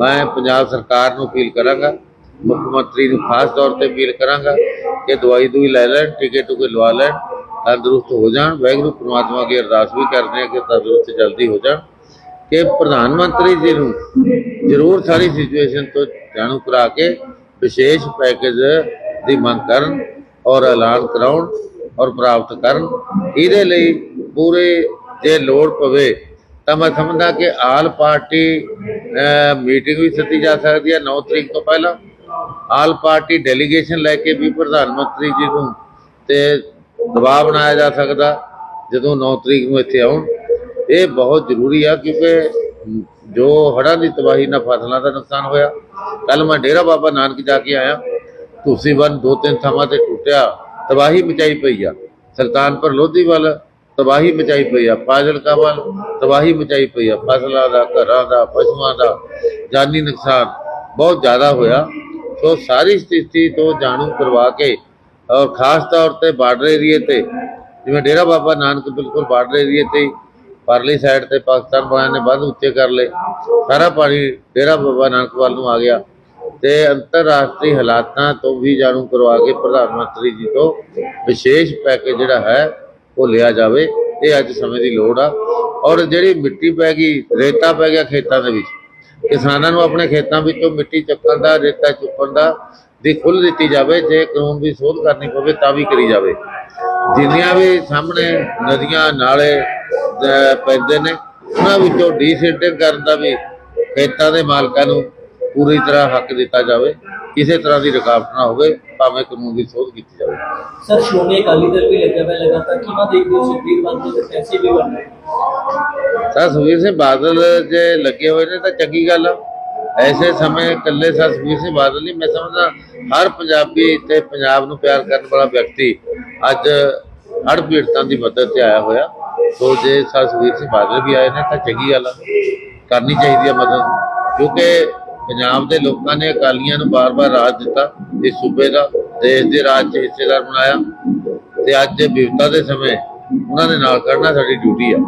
ਮੈਂ ਪੰਜਾਬ ਸਰਕਾਰ ਨੂੰ ਅਪੀਲ ਕਰਾਂਗਾ, ਮੁੱਖ ਮੰਤਰੀ ਨੂੰ ਖਾਸ ਤੌਰ ਤੇ ਅਪੀਲ ਕਰਾਂਗਾ ਕਿ ਦਵਾਈ ਦੂਈ ਲੈ ਲੈਣ ਟਿਕਟ ਟੁਕੇ ਲਵਾ ਲੈਣ, ਤੰਦਰੁਸਤ ਹੋ ਜਾਣ, ਵਾਹਿਗੁਰੂ ਪ੍ਰਮਾਤਮਾ ਅੱਗੇ ਅਰਦਾਸ ਵੀ ਕਰਦੇ ਹਾਂ ਕਿ ਤੰਦਰੁਸਤ ਜਲਦੀ ਹੋ ਜਾਣ, ਕਿ ਪ੍ਰਧਾਨ ਮੰਤਰੀ ਜੀ ਨੂੰ ਜ਼ਰੂਰ ਸਾਰੀ ਸਿਚੁਏਸ਼ਨ ਤੋਂ ਜਾਣੂ ਕਰਾ ਕੇ ਵਿਸ਼ੇਸ਼ ਪੈਕੇਜ ਦੀ ਮੰਗ ਕਰਨ ਔਰ ਐਲਾਨ ਕਰਾਉਣ ਔਰ ਪ੍ਰਾਪਤ ਕਰਨ, ਇਹਦੇ ਲਈ ਪੂਰੇ ਜੇ ਲੋੜ ਪਵੇ ਤਾਂ ਮੈਂ ਸਮਝਦਾ ਕਿ ਆਲ ਪਾਰਟੀ ਮੀਟਿੰਗ ਵੀ ਸੱਦੀ ਜਾ ਸਕਦੀ ਹੈ 9 ਤਰੀਕ ਤੋਂ ਪਹਿਲਾਂ। ਆਲ ਪਾਰਟੀ ਡੈਲੀਗੇਸ਼ਨ ਲੈ ਕੇ ਵੀ ਪ੍ਰਧਾਨ ਮੰਤਰੀ ਜੀ ਨੂੰ ਤੇ ਦਬਾਅ ਬਣਾਇਆ ਜਾ ਸਕਦਾ, ਜਦੋਂ 9 ਤਰੀਕ ਨੂੰ ਇੱਥੇ ਆਉਣ। ਇਹ ਬਹੁਤ ਜ਼ਰੂਰੀ ਆ ਕਿਉਂਕਿ ਜੋ ਹੜ੍ਹਾਂ ਦੀ ਤਬਾਹੀ ਨਾਲ ਫਸਲਾਂ ਦਾ ਨੁਕਸਾਨ ਹੋਇਆ ਕੱਲ ਮੈਂ ਡੇਰਾ ਬਾਬਾ ਨਾਨਕ ਜਾ ਕੇ ਆਇਆ। ਤੁਸੀਂ ਬੰਨ ਦੋ, ਤਿੰਨ ਥਾਵਾਂ ਤੇ ਟੁੱਟਿਆ, ਤਬਾਹੀ ਮਚਾਈ ਪਈ ਆ। ਸੁਲਤਾਨਪੁਰ ਲੋਧੀ ਵੱਲ ਤਬਾਹੀ ਮਚਾਈ ਪਈ ਆ ਫਾਜ਼ਿਲਕਾ ਵੱਲ ਤਬਾਹੀ ਮਚਾਈ ਪਈ ਆ ਫਸਲਾਂ ਦਾ, ਘਰਾਂ ਦਾ, ਪਸ਼ੂਆਂ ਦਾ, ਜਾਨੀ ਨੁਕਸਾਨ ਬਹੁਤ ਜ਼ਿਆਦਾ ਹੋਇਆ। ਸੋ ਸਾਰੀ ਸਥਿਤੀ ਤੋਂ ਜਾਣੂ ਕਰਵਾ ਕੇ ਔਰ ਖਾਸ ਤੌਰ ਤੇ ਬਾਰਡਰ ਏਰੀਏ ਤੇ, ਜਿਵੇਂ ਡੇਰਾ ਬਾਬਾ ਨਾਨਕ ਬਿਲਕੁਲ ਬਾਰਡਰ ਏਰੀਏ ਤੇ ਹੀ, ਪਰਲੀ ਸਾਈਡ ਤੇ ਪਾਕਿਸਤਾਨ ਵਾਲਿਆਂ ਨੇ ਬੰਦ ਉੱਚੇ ਕਰ ਲਏ। ਸਾਰਾ ਪਾਣੀ ਡੇਰਾ ਬਾਬਾ ਨਾਨਕ ਵੱਲ ਨੂੰ ਆ ਗਿਆ ਤੇ ਅੰਤਰਰਾਸ਼ਟਰੀ ਹਾਲਾਤਾਂ ਤੋਂ ਵੀ ਜਾਣੂ ਕਰਵਾ ਕੇ ਪ੍ਰਧਾਨ ਮੰਤਰੀ ਜੀ ਤੋਂ ਵਿਸ਼ੇਸ਼ ਪੈਕੇਜ ਜਿਹੜਾ ਹੈ ਉਹ ਲਿਆ ਜਾਵੇ, ਇਹ ਅੱਜ ਸਮੇਂ ਦੀ ਲੋੜ ਆ। ਔਰ ਜਿਹੜੀ ਮਿੱਟੀ ਪੈ ਗਈ, ਰੇਤਾ ਪੈ ਗਿਆ ਖੇਤਾਂ ਦੇ ਵਿੱਚ। ਕਿਸਾਨਾਂ ਨੂੰ ਆਪਣੇ ਖੇਤਾਂ ਵਿੱਚੋਂ ਮਿੱਟੀ ਚੱਕਣ ਦਾ, ਰੇਤਾ ਚੁੱਕਣ ਦਾ ਦੀ ਖੁੱਲ੍ਹ ਦਿੱਤੀ ਜਾਵੇ, ਜੇ ਕਾਨੂੰਨ ਦੀ ਸੋਧ ਕਰਨੀ ਪਵੇ ਤਾਂ ਵੀ ਕਰੀ ਜਾਵੇ। ਜਿੰਨੀਆਂ ਵੀ ਸਾਹਮਣੇ ਨਦੀਆਂ, ਨਾਲੇ ਪੈਂਦੇ ਨੇ, ਉਹਨਾਂ ਵਿੱਚੋਂ ਡੀਸਿਲਟਿੰਗ ਕਰਨ ਦਾ ਵੀ ਖੇਤਾਂ ਦੇ ਮਾਲਕਾਂ ਨੂੰ ਪੂਰੀ ਤਰ੍ਹਾਂ ਹੱਕ ਦਿੱਤਾ ਜਾਵੇ। ਕਿਸੇ ਤਰ੍ਹਾਂ ਦੀ ਰੁਕਾਵਟ ਨਾ ਹੋਵੇ ਭਾਵੇਂ ਕਾਨੂੰਨ ਦੀ ਸੋਧ ਕੀਤੀ ਜਾਵੇ। ਸਰ ਸ਼੍ਰੋਮਣੀ ਅਕਾਲੀ ਦਲ ਵੀ ਲੱਗਿਆ ਹੋਇਆ ਲਗਾਤਾਰ ਕਿਵੇਂ ਦੇਖਦੇ ਹੋ ਸੁਖਬੀਰ ਬਾਦਲ ਦੇ ਪੈਸੇ ਵੀ ਬਣ ਰਹੇ ਤਾਂ ਸੁਖਬੀਰ ਸਿੰਘ ਬਾਦਲ ਜੇ ਲੱਗੇ ਹੋਏ ਨੇ ਤਾਂ ਚੰਗੀ ਗੱਲ ਆ। ਐਸੇ ਸਮੇਂ ਇਕੱਲੇ ਸਰ ਸੁਖਬੀਰ ਸਿੰਘ ਬਾਦਲ ਨਹੀਂ ਮੈਂ ਸਮਝਦਾ ਹਰ ਪੰਜਾਬੀ ਤੇ ਪੰਜਾਬ ਨੂੰ ਪਿਆਰ ਕਰਨ ਵਾਲਾ ਵਿਅਕਤੀ ਅੱਜ ਹੜ੍ਹ ਪੀੜਤਾਂ ਦੀ ਮਦਦ ਤੇ ਆਇਆ ਹੋਇਆ। ਸੋ ਜੇ ਸਰ ਸੁਖਬੀਰ ਸਿੰਘ ਬਾਦਲ ਵੀ ਆਏ ਨੇ ਤਾਂ ਚੰਗੀ ਗੱਲ ਆ। ਕਰਨੀ ਚਾਹੀਦੀ ਹੈ ਮਦਦ ਕਿਉਂਕਿ ਪੰਜਾਬ ਦੇ ਲੋਕਾਂ ਨੇ ਅਕਾਲੀਆਂ ਨੂੰ ਬਾਰ-ਬਾਰ ਰਾਜ ਦਿੱਤਾ, ਇਸ ਸੂਬੇ ਦਾ, ਦੇਸ਼ ਦੇ ਰਾਜ 'ਚ ਹਿੱਸੇਦਾਰ ਬਣਾਇਆ ਤੇ ਅੱਜ ਵਿਵਤਾ ਦੇ ਸਮੇਂ ਉਹਨਾਂ ਦੇ ਨਾਲ ਖੜਨਾ ਸਾਡੀ ਡਿਊਟੀ ਆ।